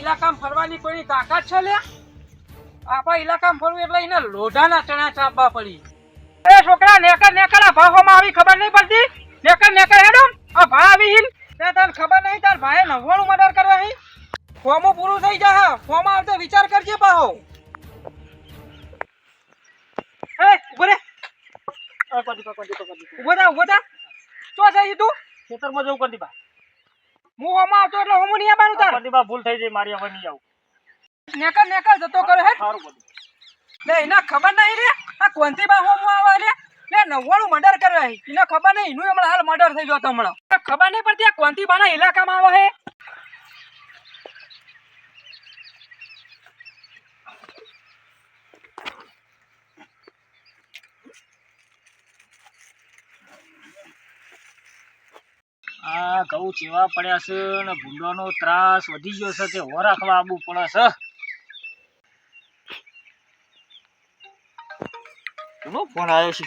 ઇલાકામાં ફરવાની કોઈ તાકાત છે લે આપણા ઇલાકામાં ફરવું એટલે એને લોઢાના ચણા ચાપવા પડી. એ છોકરા નેકર નેકર આ ભાહોમાં આવી ખબર નહીં પડતી? નેકર નેકર હેડો. આ ભા આવી હિલ તે તને ખબર નહીં તાર ભાઈ નવ્વાણું મર્ડર કરવા હી. ફોર્મો પૂરું થઈ જા ફોર્મ આવતો વિચાર કરજે પાહો. એ ઊભો રે. ઊભો થા ઊભો થા. ચો જાય તું? ખેતરમાં જવું કંદીબા હું હોમાં આવતો એટલે હું નહીં આવવાનું તાર. કંદીબા ભૂલ થઈ જાય મારી હવે નહીં આવું. નેકર નેકર જતો કરે હે સારું બધું લે એને ખબર નહીં રે? આ કોનથી બા હોમું આવે લે? લે નવ્વાણું મર્ડર કરે એને ખબર નહીં એનું હમણાં હાલ મર્ડર થઈ ગયો તો હમણાં. ખબર નહીં પડતી આ કોનથી બાના ઇલાકામાં આવે હે આ ઘઉં ચેવા પડ્યા છે ને ભૂંડોનો ત્રાસ વધી ગયો છે તે હો રાખવા આવવું પડે છે. કોનો ફોન આવ્યો છે?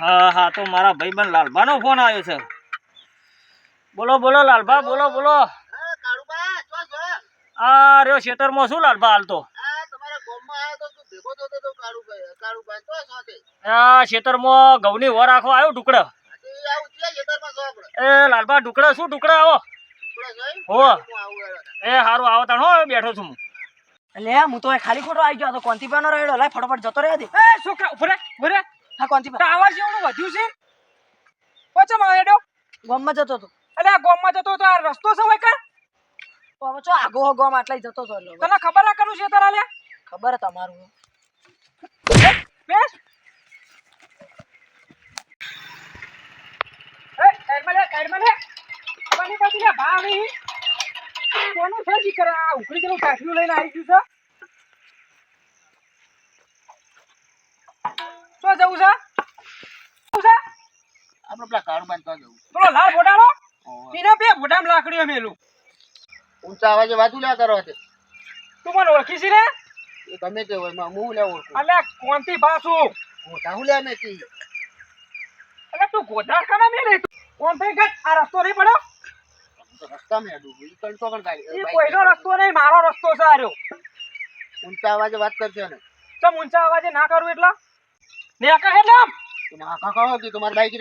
હા હા તો મારા ભાઈબંધ લાલભાનો ફોન આવ્યો છે. બોલો બોલો લાલભા બોલો બોલો. આ રહ્યો ખેતરમાં શું લાલભા હાલતો આ ખેતરમાં ઘઉંની વર રાખવા આવ્યો ટુકડા એ લાલભા ઢુકડા શું? ઢુકડા આવો. હો. એ સારું આવો તાણ હો બેઠો છું હું. લે હું તો ખાલી ખોટો આવી ગયો તો કોંતીપાનો રહેલો લાય ફટાફટ જતો રહ્યા હતી એ છોકરા ઉભરે ઉભરે હા કોંતીપા આવાજ જેવડું વધ્યું છે? પચમ આવેડો ગામમાં જતો તો એટલે આ ગામમાં જતો તો આ રસ્તો છે હોય કા? પોચો આગો ગોમ આટલા જતો તો એટલે. તને ખબર ના કરું છે તારા લે? ખબર તમારું બેસ એ સાઈડમાં લે સાઈડમાં લે બની બધી લે ભા આવી? કોનું છે દીકરા? આ ઉકળી ગયેલું કાઠિયું લઈને આવી ગયું છે? શું જવું છે? શું છે? આપણે પેલા કાળું બાંધવા જવું પેલો લાલ બોટાનો એને બે બોટામાં લાકડીઓ મેલું. ઊંચા અવાજે વાતું લ્યા કરો તે. તું મને ઓળખી છે રે એ ગમે તે હોયમાં હું લે ઓળખું? અલ્યા કોણથી પાછું? ગોટા હું લ્યા નથી અલ્યા તું ગોધરા ખાના મેલે? કોણ થઈ ગટ આ રસ્તો નહીં પડ્યો? રસ્તા માં હેડું ઈ કંટો પણ એ ગાડી કોઈનો રસ્તો નહીં મારો રસ્તો છે આર્યો. ઊંચા અવાજે વાત કરશે ને ચમ ઊંચા અવાજે ના કરું એટલે? તમે કે તમારી બાઈક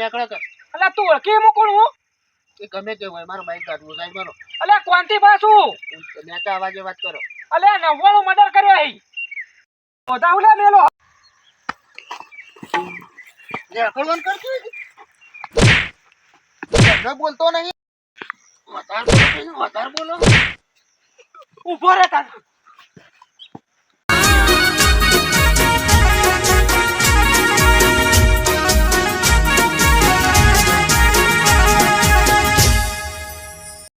અલ્યા તું ઓળખી હું કોણ હું. એ ગમે તે હોય મારું બાઈક કાઢવું સાહેબ મારો. અલ્યા કોણથી પાછું નેચા અવાજે વાત કરો. અલ્યા નવ્વાણું મર્ડર કર્યો મેલો. અકળવન કરતું બોલતો નહીં. વધારે બોલો વધારે બોલો. ઊભો રે તાર.